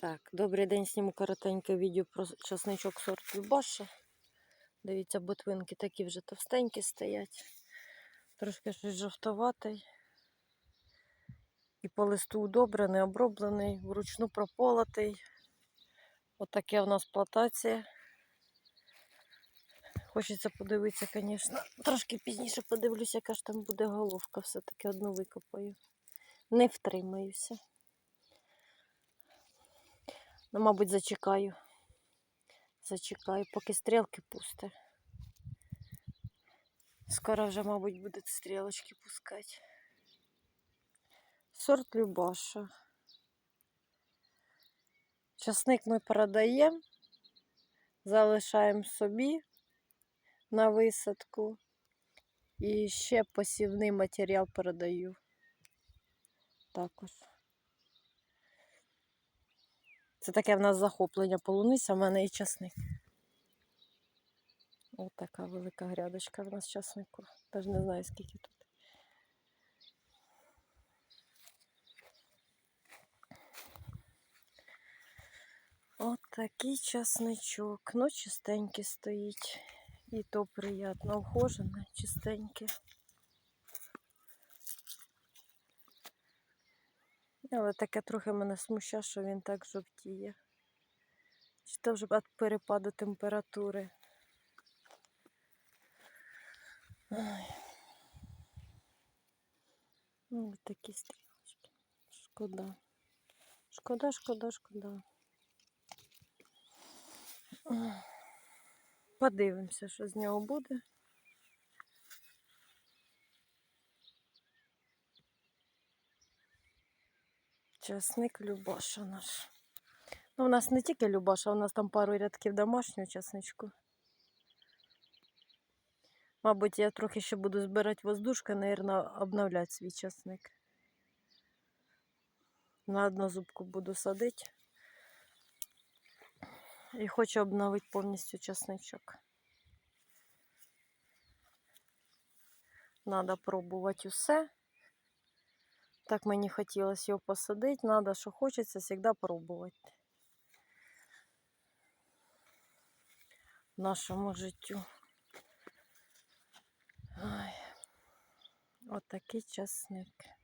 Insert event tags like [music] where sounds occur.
Так, добрий день, зніму коротеньке відео про часничок сорт Любаша. Дивіться, ботвинки такі вже товстенькі стоять. Трошки щось жовтоватий. І по листу удобрений, оброблений, вручну прополотий. Отаке у нас плантація. Хочеться подивитися, звісно. [laughs] Трошки пізніше подивлюся, яка ж там буде головка. Все-таки одну викопаю. Не втримаюся. Ну, мабуть, зачекаю. Зачекаю, поки стрілки пусте. Скоро вже, мабуть, будуть стрілочки пускати. Сорт Любаша. Часник ми продаємо, залишаємо собі на висадку. І ще посівний матеріал продаю. Також. Це таке в нас захоплення полуниця, в мене і часник. Ось така велика грядочка в нас часнику. Теж не знаю, скільки тут. От такий часничок. Ну, чистенький стоїть. І то приємно ухожене, чистеньке. Але таке трохи мене смущає, що він так жовтіє. Чи то вже від перепаду температури. Ай. Ну, ось такі стрілочки. Шкода. Шкода, шкода, шкода. Подивимося, що з нього буде. Часник Любаша наш. Ну, у нас не тільки Любаша, у нас там пару рядків домашнього часничку. Мабуть, я трохи ще буду збирати воздушки, мабуть, обновляти свій часник. На одну зубку буду садити. І хочу обновити повністю часничок. Надо пробувати усе. Так мені хотілося його посадити. Надо, що хочеться, завжди пробувати. Нашому життю. Ой. Отакий часник.